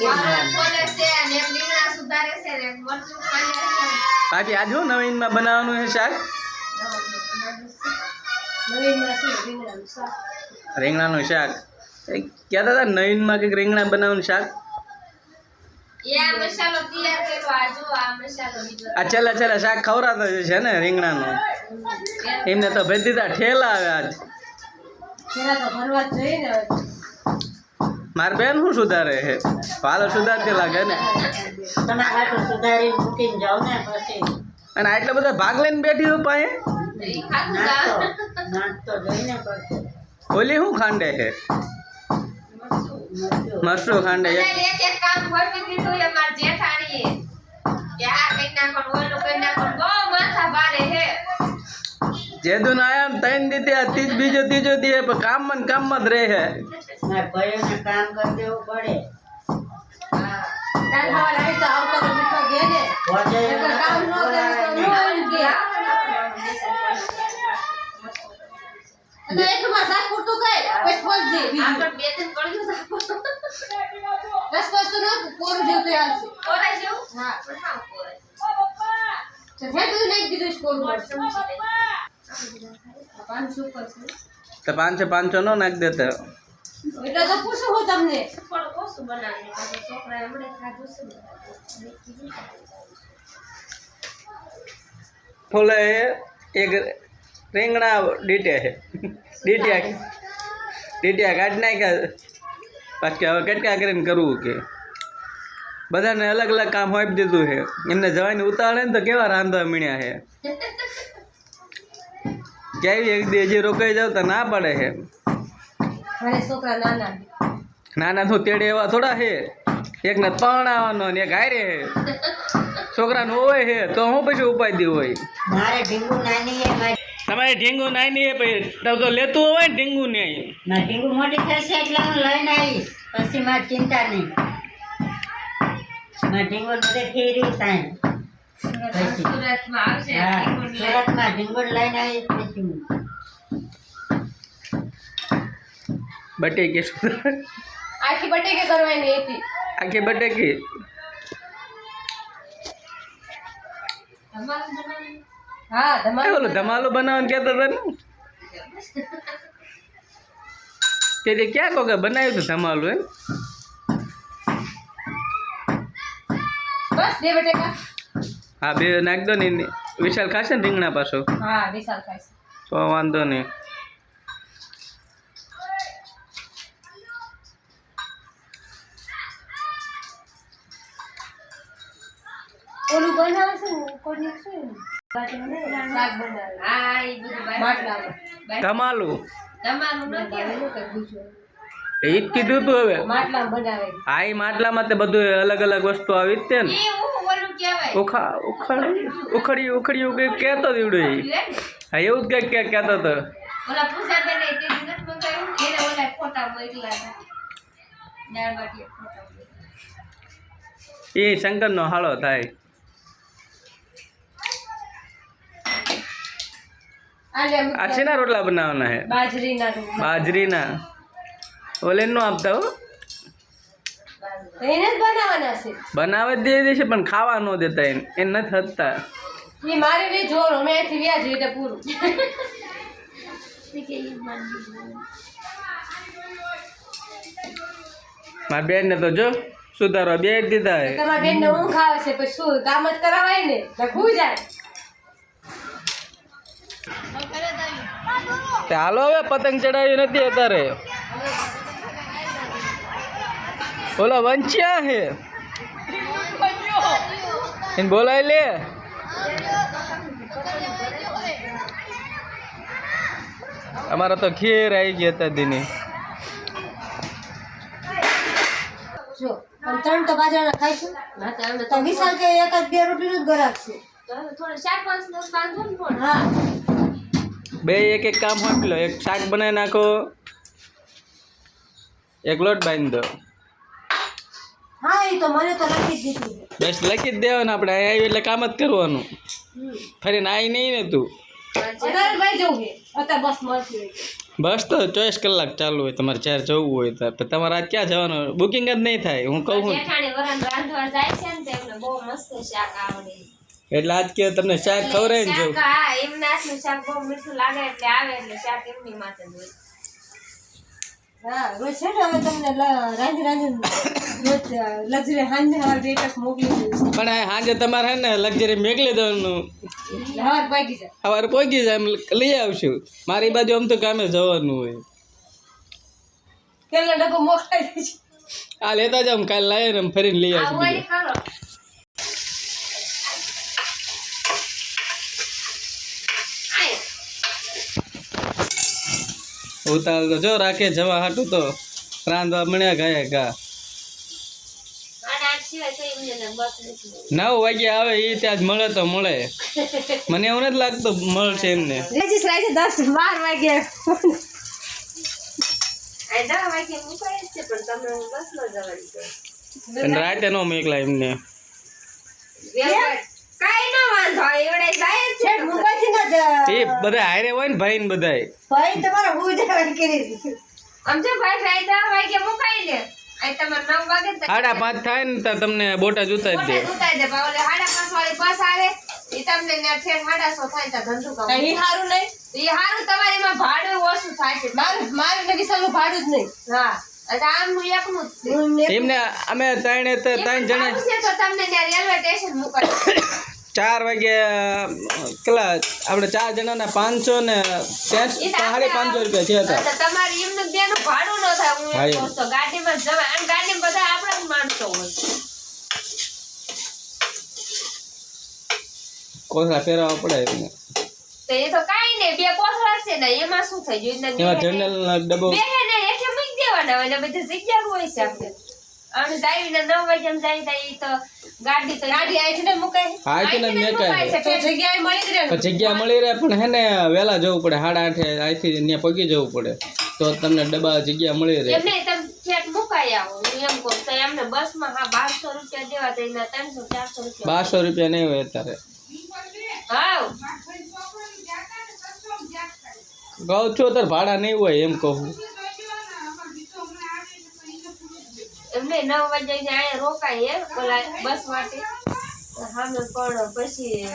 વાળો ખોલે છે નવીન બાકી આજ નવીનમાં બનાવવાનું છે શાક? રીંગણાનું શાક. ક્યાં હતા નવીનમાં કંઈક રીંગણા બનાવવાનું શાક? છેલ્લા છેલ્લા શાક ખવડાતો છે ને રીંગણાનું? એમને તો ભેજ દીધા, ઠેલા આવે આજ. મારી બેન શું સુધારે છે? પાલો સુધારતી લાગે ને. સુધારીને મૂકીને જાવ ને પછી. અને આટલા બધા ભાગ લઈને બેઠી હો પાસે ઓલી શું ખાંડે છે? મરચું મરચું ખાંડે કામ જેદુન આયા ને ત્રણ દીધે આ ત્રીજ બીજો ત્રીજો દીએ પણ કામમાં ને કામમાં જ રહે છે કામ મન દેવું પડે હા. કાલ સવારે આવી તો આવતો તો મીઠો ઘે ને હોજે નકર કામ મત રહે હે પૂરતું કર, પછી ફોજજે બીજું. આગળ બે ત્રણ કળિયું તો આપો. દસ વસ્તુ ન કોરું જેવું તો હાલશે. કોરાય જેવું? હા. પણ હાવ કોરાય. તો જે બધું નાખી દીધું છે કોરું તો પાંચસો પાંચસો નો નાખી દેતો એટલે તો પૂછું હું તમને. પણ ઓછું બનાવી છોકરા છોકરાએ ખાધું છે ફૂલે એક રીંગણા ડીટે છે. ડીટ્યા ડીટ્યા કાઢી નાખ્યા. બાકી હવે કેટલા કરીને કરવું કે. બધાને અલગ અલગ કામ હોય દીધું છે. એમને જવાની ઉતાળે ને તો કેવા રાંધવા મીણ્યા છે? કેવી એક દી રોકાઈ જાવ તો ના પડે છે છોકરા નાના. નાના તો તેડે એવા થોડા છે એકને ત્રણ આવવાનો ને એક હારે છોકરા છોકરાને હોય છે તો હું પછી ઉપાય હોય. મારે ઢીંગુ નાની તમારે ઢીંગુ નાની નહીં પછી તમે તો લેતું હોય ને ઢીંગુ નહીં ના ઢીંગુ મોટી થશે એટલે હું લઈને આવીશ. પછી મારે ચિંતા નહીં. મારે ઢીંગુ બધે ફેરી પછી સુરતમાં ટીકુની લાઈન. પછી આખી બટેકે. કરવાની હતી આખી બટેકી હા ઓલું ધમાલું બનાવવાનું કહેતો હતા ને? તે ક્યાં કહો બનાવ્યું હતું ધમાલું એમ? બસ બે બટેકા. હા બે નાખ દો ને વિશાલ ખાશે ને રીંગણા પાછો? હા વિશાલ ખાય તો વાંધો નહીં. ઓલું બનાવે છે ને કોડિયું છે ને. શાક બનાવે. એ જ કીધું તું હવે. હા એ માટલામાં તે બધું અલગ અલગ વસ્તુ આવી જ તે ને. ઉખા ઉખડી ઉખડી ઉખડી કંઈક કહેતો દીવડો એ હા એવું જ કંઈક ક્યાંક કહેતો હતો. એ શંકરનો હાળો થાય. આ શેના રોટલા બનાવવાના હે? બાજરીના બાજરીના. ઓલે નો આપતા હો. એને જ બનાવવાના છે. બનાવે જ દે દેશે પણ ખાવા ન દેતા એને. ન થતા એ મારે નહીં જોવાનું અમે અહીંથી વ્યાજ એટલે પૂરું. મારી બેન ને તો જો સુધારો બે જ દીધા હે તમારા બેનને ઊંઘ આવે છે પછી શું કામ જ કરાવાય ને? લખવું જાય? તે હાલો હવે પતંગ ચડાવી નથી અત્યારે. ઓલા વંચ્યા હે? એને બોલાય લે. અમારા તો ખીર આવી ગયા હતા દીની. ત્રણ તો બાજરાના ખાઈશું તો વિશાલ કે એકાદ બે રોટલીનું જ એક એક કામ આપી લો એક શાક બનાવી નાખો એક લોટ બાંધી. દો હા એ તો મને તો લખી જ દીધી. બસ લખી જ દેવાનું આપણે. અહીં આવ્યું એટલે કામ જ કરવાનું. ફરીને આવી નહીં ને તું. વધારે ભાઈ જવું છે. અત્યારે બસ મળતી બસ તો ચોવીસ કલાક ચાલુ હોય. તમારે જ્યારે જવું હોય તો. તો તમારે આજ ક્યાં જવાનું? બુકિંગ જ નહીં થાય. હું કહું છું. જેઠાણી વરણ રાંધવા જાય છે ને તો એમને બહુ મસ્ત શાક આવડે. એટલે આજ કે તમને શાક ખવડાવીને ને જવું એમના શાક બહુ મીઠું લાગે એટલે આવે એટલે શાક એમની માથે જ હોય. હા રોજ છે ને હવે તમને રાંધી રાંધી. રોજ હાંજે હવાર બે મોકલી દઉં પણ આ તમારે હે ને લક્ઝરી મેકલી દેવાનું. હવાર જાય. પહોંચી જાય એમ લઈ આવશું. મારી બાજુ આમ તો કામે જવાનું હોય. પેલા ડબ્બો મોકલાઈ દઈશું આ લેતા જાવ કાલે લાવીએ ને ફરીને લઈ આવશું. વળી ઉતાર તો જો રાખે જવા હાટું તો. રાંધવા મળ્યા ગયા ગા અને આજ સિવાય તો એમને ને બસ નથી મળતી. નવ વાગે આવે એ ત્યાં જ મળે તો મળે. મને એવું નથી લાગતું મળશે એમને. રાતે દસ બાર વાગે. આ વાગે મુકાય છે પણ તમે બસમાં જવાની છે. રાતે નો મેકલા એમને. વ્યવહાર. કાંઈ ન વાંધો એવડે જાય જ છે. છેક મુંબઈથી ના જ- એ બધા હારે હોય ને ભાઈ ને બધાય. ભાઈ તમારા હું જવાનું કરી? આમ જો ભાઈ ભાઈ વાગે મુકાઈ દે સાડા પાંચ થાય ને તો તમને બોટા જૂતા જ દે. મોટા ઉતારી દે પણ ઓલે સાડા પાંચ વાળી બસ આવે એ તમને ને ઠેર સાડા સો થાય તો ધંધો કરો. સારું નહીં? એ સારું તમારે એમાં ભાડું ઓછું થાય છે. મારું મારું ને વિશાલનું ભાડું જ નહીં. હા એમને અમે ત્રણે ત્રણ જણા તમને ત્યાં રેલવે સ્ટેશન મુકાય ચાર વાગે કેટલા આપણે ચાર જણાના પાંચસો ને સાડી પાંચસો રૂપિયા છે હતા તમારે એમનું બેનું ભાડું ન થાય હું તો ગાડીમાં જવા અને ગાડીમાં બધા આપણા જ માણસો હોય. કોથળા પડે એમને. તો એ તો કાઈ નહીં બે કોથળા છે ને એમાં શું થઈ ગયું? એમાં જનરલ ડબ્બો બેહે ને એટલે મૂકી દેવાના હોય ને બધી જગ્યા હોય છે આપણે. આમ જાવીને નવ વાગ્યામાં જાય તો તો ગાડી તો ગાડી અહીંથી ને મુકાય. હા છે ને અહીંથી જ મેકાય. મુકાય છે. તો જગ્યાએ મળી રહે તો જગ્યા મળી રહે પણ હે ને વહેલા જવું પડે. સાડા આઠે અહીંથી ત્યાં પગી જવું પડે. તો તમને ડબ્બા જગ્યા મળી રહે. એમને તમે ચેક મુકાઈ આવો. એમ કહું તો એમને બસમાં હા બારસો રૂપિયા દેવા તો ત્રણસો ચારસો રૂપિયા. બારસો રૂપિયા નહીં હોય અત્યારે. હા કહું છું અત્યારે ભાડા નહીં હોય એમ કહું. એમને નવ વાગ્યા અહીંયા રોકાય ઓલા બસ માટે. સામે પણ પછી